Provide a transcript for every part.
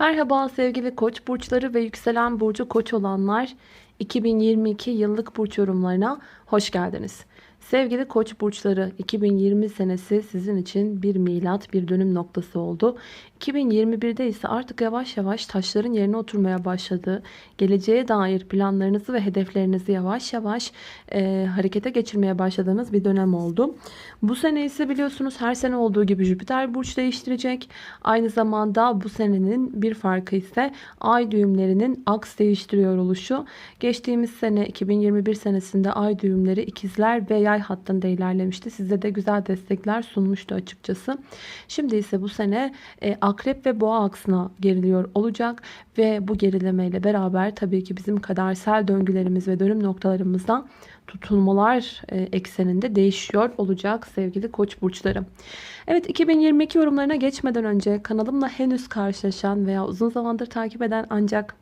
Merhaba sevgili koç burçları ve yükselen burcu koç olanlar 2022 yıllık burç yorumlarına hoş geldiniz. Sevgili koç burçları 2020 senesi sizin için bir milat bir dönüm noktası oldu. 2021'de ise artık yavaş yavaş taşların yerine oturmaya başladığı, geleceğe dair planlarınızı ve hedeflerinizi yavaş yavaş e, harekete geçirmeye başladığınız bir dönem oldu. Bu sene ise biliyorsunuz her sene olduğu gibi Jüpiter burç değiştirecek. Aynı zamanda bu senenin bir farkı ise ay düğümlerinin aks değiştiriyor oluşu. Geçtiğimiz sene 2021 senesinde ay düğümleri ikizler ve yay hattında ilerlemişti. Size de güzel destekler sunmuştu açıkçası. Şimdi ise bu sene e, akrep ve boğa aksına geriliyor olacak ve bu gerilemeyle beraber tabii ki bizim kadersel döngülerimiz ve dönüm noktalarımızda tutulmalar e, ekseninde değişiyor olacak sevgili koç burçları. Evet 2022 yorumlarına geçmeden önce kanalımla henüz karşılaşan veya uzun zamandır takip eden ancak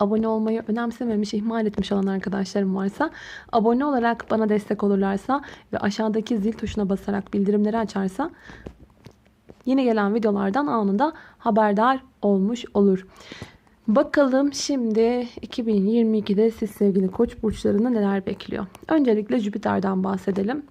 abone olmayı önemsememiş, ihmal etmiş olan arkadaşlarım varsa abone olarak bana destek olurlarsa ve aşağıdaki zil tuşuna basarak bildirimleri açarsa yeni gelen videolardan anında haberdar olmuş olur. Bakalım şimdi 2022'de siz sevgili koç burçlarını neler bekliyor? Öncelikle Jüpiter'den bahsedelim.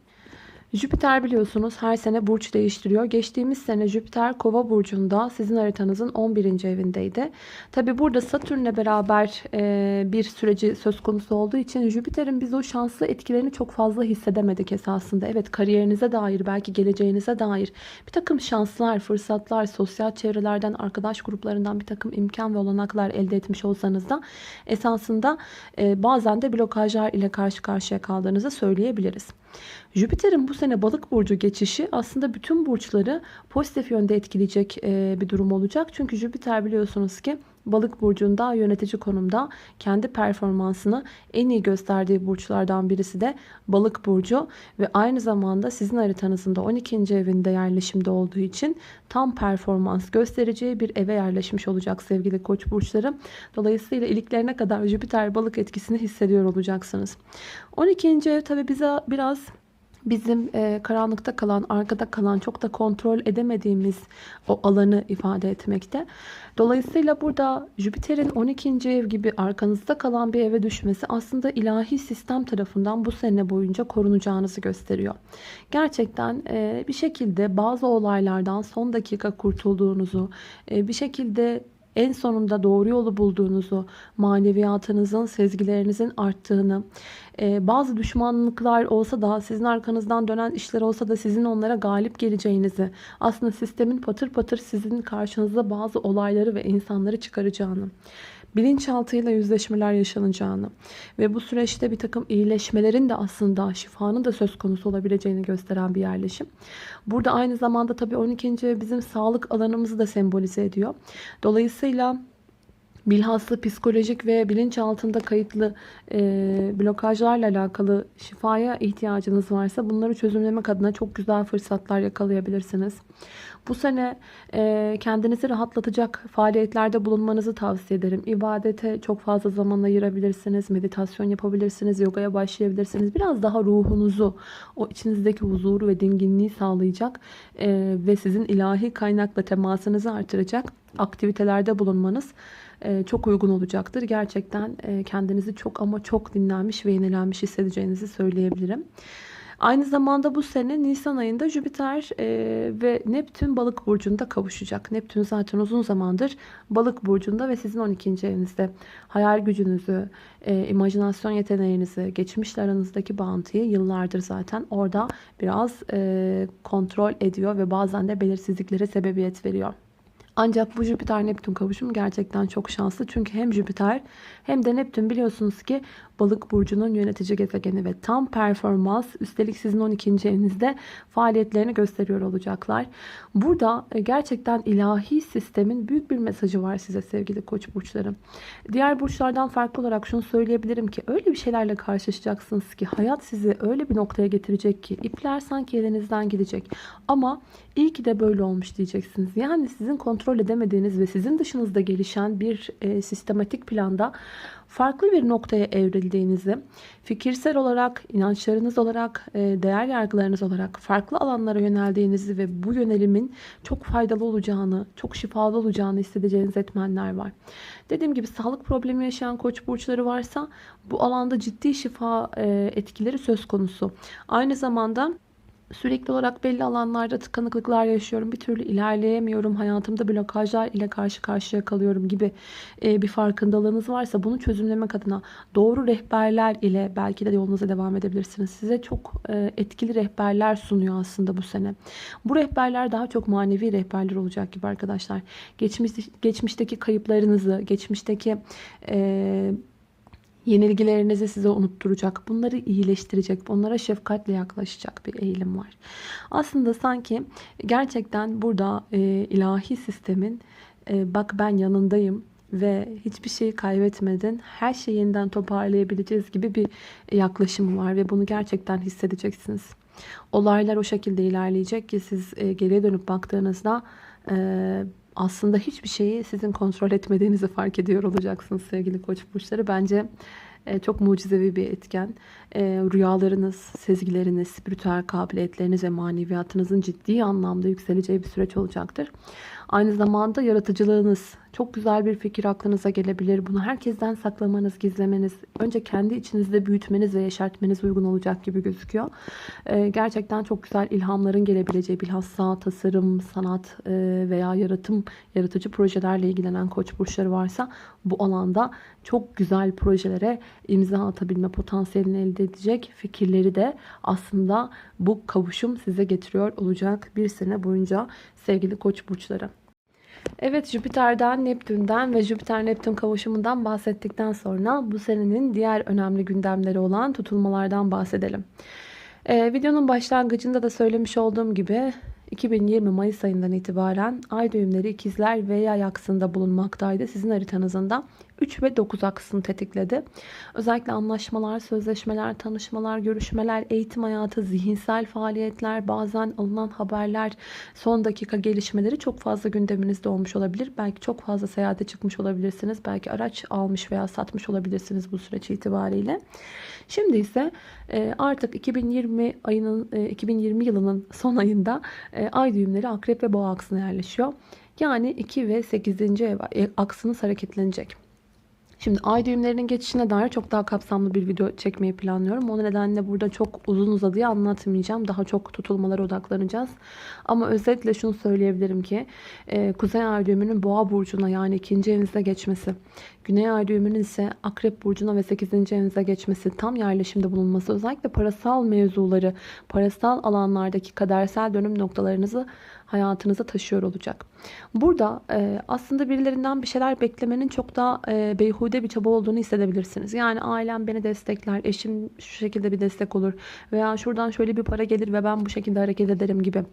Jüpiter biliyorsunuz her sene burç değiştiriyor. Geçtiğimiz sene Jüpiter Kova burcunda sizin haritanızın 11. evindeydi. Tabi burada Satürn'le beraber e, bir süreci söz konusu olduğu için Jüpiter'in biz o şanslı etkilerini çok fazla hissedemedik esasında. Evet kariyerinize dair belki geleceğinize dair bir takım şanslar, fırsatlar, sosyal çevrelerden, arkadaş gruplarından bir takım imkan ve olanaklar elde etmiş olsanız da esasında e, bazen de blokajlar ile karşı karşıya kaldığınızı söyleyebiliriz. Jüpiter'in bu sene balık burcu geçişi aslında bütün burçları pozitif yönde etkileyecek bir durum olacak. Çünkü Jüpiter biliyorsunuz ki balık burcunda yönetici konumda kendi performansını en iyi gösterdiği burçlardan birisi de balık burcu ve aynı zamanda sizin haritanızın da 12. evinde yerleşimde olduğu için tam performans göstereceği bir eve yerleşmiş olacak sevgili koç burçları. Dolayısıyla iliklerine kadar Jüpiter balık etkisini hissediyor olacaksınız. 12. ev tabi bize biraz bizim e, karanlıkta kalan, arkada kalan, çok da kontrol edemediğimiz o alanı ifade etmekte. Dolayısıyla burada Jüpiter'in 12. ev gibi arkanızda kalan bir eve düşmesi aslında ilahi sistem tarafından bu sene boyunca korunacağınızı gösteriyor. Gerçekten e, bir şekilde bazı olaylardan son dakika kurtulduğunuzu, e, bir şekilde en sonunda doğru yolu bulduğunuzu, maneviyatınızın, sezgilerinizin arttığını, e, bazı düşmanlıklar olsa da sizin arkanızdan dönen işler olsa da sizin onlara galip geleceğinizi, aslında sistemin patır patır sizin karşınıza bazı olayları ve insanları çıkaracağını, bilinçaltıyla yüzleşmeler yaşanacağını ve bu süreçte bir takım iyileşmelerin de aslında şifanın da söz konusu olabileceğini gösteren bir yerleşim. Burada aynı zamanda tabii 12. bizim sağlık alanımızı da sembolize ediyor. Dolayısıyla bilhassa psikolojik ve bilinç altında kayıtlı e, blokajlarla alakalı şifaya ihtiyacınız varsa bunları çözümlemek adına çok güzel fırsatlar yakalayabilirsiniz. Bu sene e, kendinizi rahatlatacak faaliyetlerde bulunmanızı tavsiye ederim. İbadete çok fazla zaman ayırabilirsiniz. Meditasyon yapabilirsiniz. Yogaya başlayabilirsiniz. Biraz daha ruhunuzu, o içinizdeki huzuru ve dinginliği sağlayacak e, ve sizin ilahi kaynakla temasınızı artıracak aktivitelerde bulunmanız e, çok uygun olacaktır. Gerçekten e, kendinizi çok ama çok dinlenmiş ve yenilenmiş hissedeceğinizi söyleyebilirim. Aynı zamanda bu sene Nisan ayında Jüpiter e, ve Neptün balık burcunda kavuşacak. Neptün zaten uzun zamandır balık burcunda ve sizin 12. evinizde hayal gücünüzü, e, imajinasyon yeteneğinizi, geçmişle aranızdaki bağıntıyı yıllardır zaten orada biraz e, kontrol ediyor ve bazen de belirsizliklere sebebiyet veriyor. Ancak bu Jüpiter Neptün kavuşumu gerçekten çok şanslı. Çünkü hem Jüpiter hem de Neptün biliyorsunuz ki balık burcunun yönetici gezegeni ve tam performans üstelik sizin 12. evinizde faaliyetlerini gösteriyor olacaklar. Burada e, gerçekten ilahi sistemin büyük bir mesajı var size sevgili koç burçlarım. Diğer burçlardan farklı olarak şunu söyleyebilirim ki öyle bir şeylerle karşılaşacaksınız ki hayat sizi öyle bir noktaya getirecek ki ipler sanki elinizden gidecek. Ama iyi ki de böyle olmuş diyeceksiniz. Yani sizin kontrol kontrol edemediğiniz ve sizin dışınızda gelişen bir e, sistematik planda farklı bir noktaya evrildiğinizi, fikirsel olarak, inançlarınız olarak, e, değer yargılarınız olarak farklı alanlara yöneldiğinizi ve bu yönelimin çok faydalı olacağını, çok şifalı olacağını hissedeceğiniz etmenler var. Dediğim gibi sağlık problemi yaşayan koç burçları varsa bu alanda ciddi şifa e, etkileri söz konusu. Aynı zamanda Sürekli olarak belli alanlarda tıkanıklıklar yaşıyorum. Bir türlü ilerleyemiyorum. Hayatımda blokajlar ile karşı karşıya kalıyorum gibi bir farkındalığınız varsa bunu çözümlemek adına doğru rehberler ile belki de yolunuza devam edebilirsiniz. Size çok etkili rehberler sunuyor aslında bu sene. Bu rehberler daha çok manevi rehberler olacak gibi arkadaşlar. Geçmiş, geçmişteki kayıplarınızı, geçmişteki yenilgilerinizi size unutturacak, bunları iyileştirecek, onlara şefkatle yaklaşacak bir eğilim var. Aslında sanki gerçekten burada e, ilahi sistemin e, bak ben yanındayım ve hiçbir şeyi kaybetmedin, her şeyi yeniden toparlayabileceğiz gibi bir yaklaşım var ve bunu gerçekten hissedeceksiniz. Olaylar o şekilde ilerleyecek ki siz e, geriye dönüp baktığınızda e, aslında hiçbir şeyi sizin kontrol etmediğinizi fark ediyor olacaksınız sevgili koç burçları. Bence e, çok mucizevi bir etken. E, rüyalarınız, sezgileriniz, spiritüel kabiliyetleriniz ve maneviyatınızın ciddi anlamda yükseleceği bir süreç olacaktır. Aynı zamanda yaratıcılığınız, çok güzel bir fikir aklınıza gelebilir. Bunu herkesten saklamanız, gizlemeniz, önce kendi içinizde büyütmeniz ve yeşertmeniz uygun olacak gibi gözüküyor. Ee, gerçekten çok güzel ilhamların gelebileceği bilhassa tasarım, sanat e, veya yaratım, yaratıcı projelerle ilgilenen koç burçları varsa bu alanda çok güzel projelere imza atabilme potansiyelini elde edecek fikirleri de aslında bu kavuşum size getiriyor olacak bir sene boyunca sevgili koç burçları. Evet Jüpiter'den, Neptün'den ve Jüpiter-Neptün kavuşumundan bahsettikten sonra bu senenin diğer önemli gündemleri olan tutulmalardan bahsedelim. Ee, videonun başlangıcında da söylemiş olduğum gibi 2020 Mayıs ayından itibaren ay düğümleri ikizler ve yay aksında bulunmaktaydı. Sizin haritanızın da 3 ve 9 aksını tetikledi. Özellikle anlaşmalar, sözleşmeler, tanışmalar, görüşmeler, eğitim hayatı, zihinsel faaliyetler, bazen alınan haberler, son dakika gelişmeleri çok fazla gündeminizde olmuş olabilir. Belki çok fazla seyahate çıkmış olabilirsiniz. Belki araç almış veya satmış olabilirsiniz bu süreç itibariyle. Şimdi ise e, artık 2020 ayının 2020 e, yılının son ayında e, ay düğümleri akrep ve boğa aksına yerleşiyor. Yani 2 ve 8. ev aksınız hareketlenecek. Şimdi ay düğümlerinin geçişine dair çok daha kapsamlı bir video çekmeyi planlıyorum. O nedenle burada çok uzun uzadıya anlatmayacağım. Daha çok tutulmalara odaklanacağız. Ama özetle şunu söyleyebilirim ki e, Kuzey ay düğümünün boğa burcuna yani ikinci evinize geçmesi, Güney ay düğümünün ise akrep burcuna ve 8. evinize geçmesi, tam yerleşimde bulunması özellikle parasal mevzuları, parasal alanlardaki kadersel dönüm noktalarınızı hayatınıza taşıyor olacak. Burada e, aslında birilerinden bir şeyler beklemenin çok daha e, beyhude bir çaba olduğunu hissedebilirsiniz. Yani ailem beni destekler, eşim şu şekilde bir destek olur veya şuradan şöyle bir para gelir ve ben bu şekilde hareket ederim gibi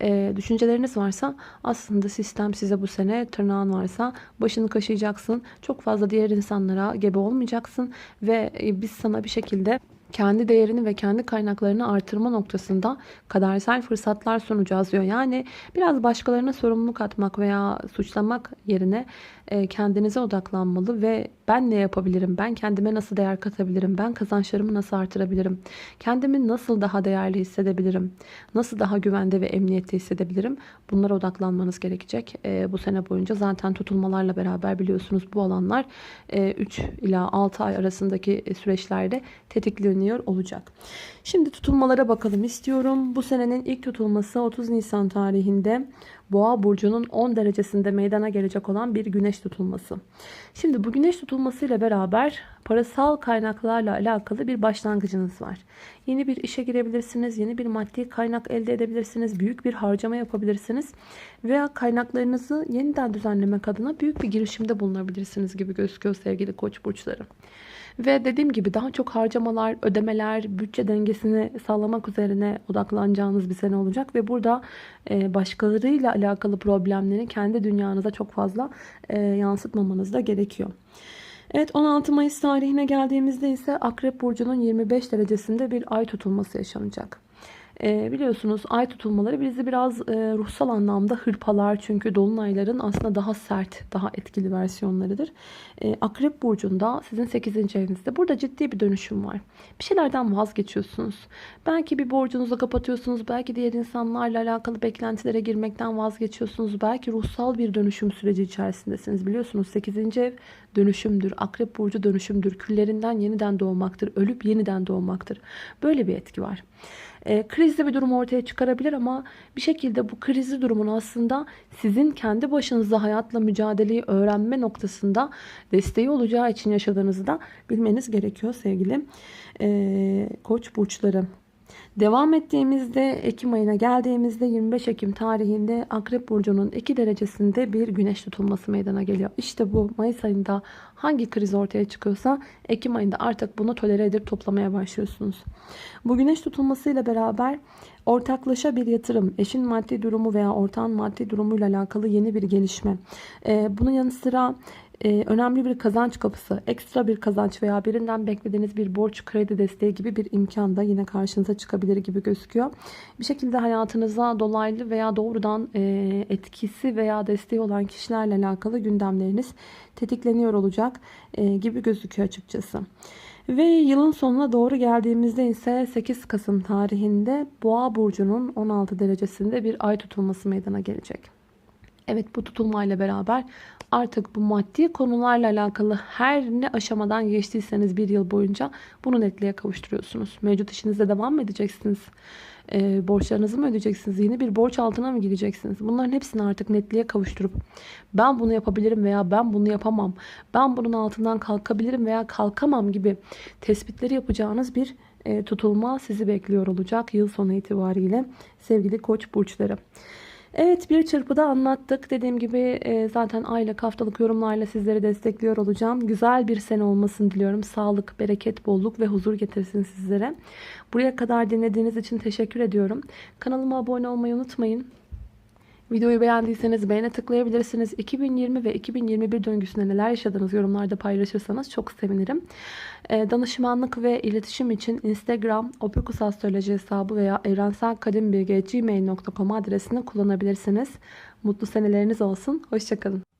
e, düşünceleriniz varsa aslında sistem size bu sene tırnağın varsa başını kaşıyacaksın. Çok fazla diğer insanlara gebe olmayacaksın ve e, biz sana bir şekilde kendi değerini ve kendi kaynaklarını artırma noktasında kadersel fırsatlar sunacağız diyor. Yani biraz başkalarına sorumluluk atmak veya suçlamak yerine e, kendinize odaklanmalı ve ben ne yapabilirim? Ben kendime nasıl değer katabilirim? Ben kazançlarımı nasıl artırabilirim? Kendimi nasıl daha değerli hissedebilirim? Nasıl daha güvende ve emniyette hissedebilirim? Bunlara odaklanmanız gerekecek. E, bu sene boyunca zaten tutulmalarla beraber biliyorsunuz bu alanlar 3 e, ila 6 ay arasındaki süreçlerde tetikleniyor olacak. Şimdi tutulmalara bakalım istiyorum. Bu senenin ilk tutulması 30 Nisan tarihinde Boğa burcunun 10 derecesinde meydana gelecek olan bir güneş tutulması. Şimdi bu güneş tutulması ile beraber parasal kaynaklarla alakalı bir başlangıcınız var. Yeni bir işe girebilirsiniz, yeni bir maddi kaynak elde edebilirsiniz, büyük bir harcama yapabilirsiniz veya kaynaklarınızı yeniden düzenlemek adına büyük bir girişimde bulunabilirsiniz gibi gözüküyor sevgili koç burçları. Ve dediğim gibi daha çok harcamalar, ödemeler, bütçe dengesini sağlamak üzerine odaklanacağınız bir sene olacak. Ve burada e, başkalarıyla alakalı problemleri kendi dünyanıza çok fazla e, yansıtmamanız da gerekiyor. Evet 16 Mayıs tarihine geldiğimizde ise Akrep Burcu'nun 25 derecesinde bir ay tutulması yaşanacak. E, biliyorsunuz ay tutulmaları bizi biraz e, ruhsal anlamda hırpalar. Çünkü dolunayların aslında daha sert, daha etkili versiyonlarıdır. E, Akrep burcunda sizin 8. evinizde. Burada ciddi bir dönüşüm var. Bir şeylerden vazgeçiyorsunuz. Belki bir borcunuzu kapatıyorsunuz. Belki diğer insanlarla alakalı beklentilere girmekten vazgeçiyorsunuz. Belki ruhsal bir dönüşüm süreci içerisindesiniz. Biliyorsunuz 8. ev dönüşümdür. Akrep burcu dönüşümdür. Küllerinden yeniden doğmaktır. Ölüp yeniden doğmaktır. Böyle bir etki var. E, krizli bir durum ortaya çıkarabilir ama bir şekilde bu krizli durumun aslında sizin kendi başınıza hayatla mücadeleyi öğrenme noktasında desteği olacağı için yaşadığınızı da bilmeniz gerekiyor sevgili e, koç burçları. Devam ettiğimizde Ekim ayına geldiğimizde 25 Ekim tarihinde Akrep Burcu'nun 2 derecesinde bir güneş tutulması meydana geliyor. İşte bu Mayıs ayında hangi kriz ortaya çıkıyorsa Ekim ayında artık bunu tolere edip toplamaya başlıyorsunuz. Bu güneş tutulmasıyla beraber ortaklaşa bir yatırım, eşin maddi durumu veya ortağın maddi durumuyla alakalı yeni bir gelişme. Ee, bunun yanı sıra e, önemli bir kazanç kapısı, ekstra bir kazanç veya birinden beklediğiniz bir borç, kredi desteği gibi bir imkan da yine karşınıza çıkabilir gibi gözüküyor. Bir şekilde hayatınıza dolaylı veya doğrudan e, etkisi veya desteği olan kişilerle alakalı gündemleriniz tetikleniyor olacak e, gibi gözüküyor açıkçası. Ve yılın sonuna doğru geldiğimizde ise 8 Kasım tarihinde Boğa burcunun 16 derecesinde bir ay tutulması meydana gelecek. Evet bu tutulmayla beraber artık bu maddi konularla alakalı her ne aşamadan geçtiyseniz bir yıl boyunca bunu netliğe kavuşturuyorsunuz. Mevcut işinizde devam mı edeceksiniz? E, borçlarınızı mı ödeyeceksiniz? Yeni bir borç altına mı gireceksiniz? Bunların hepsini artık netliğe kavuşturup ben bunu yapabilirim veya ben bunu yapamam. Ben bunun altından kalkabilirim veya kalkamam gibi tespitleri yapacağınız bir e, tutulma sizi bekliyor olacak yıl sonu itibariyle sevgili koç burçları. Evet bir çırpıda anlattık. Dediğim gibi e, zaten aylık haftalık yorumlarla sizleri destekliyor olacağım. Güzel bir sene olmasını diliyorum. Sağlık, bereket, bolluk ve huzur getirsin sizlere. Buraya kadar dinlediğiniz için teşekkür ediyorum. Kanalıma abone olmayı unutmayın. Videoyu beğendiyseniz beğene tıklayabilirsiniz. 2020 ve 2021 döngüsünde neler yaşadınız yorumlarda paylaşırsanız çok sevinirim. Ee, danışmanlık ve iletişim için Instagram Opikus Astroloji hesabı veya evrenselkadimbilgi.gmail.com adresini kullanabilirsiniz. Mutlu seneleriniz olsun. Hoşçakalın.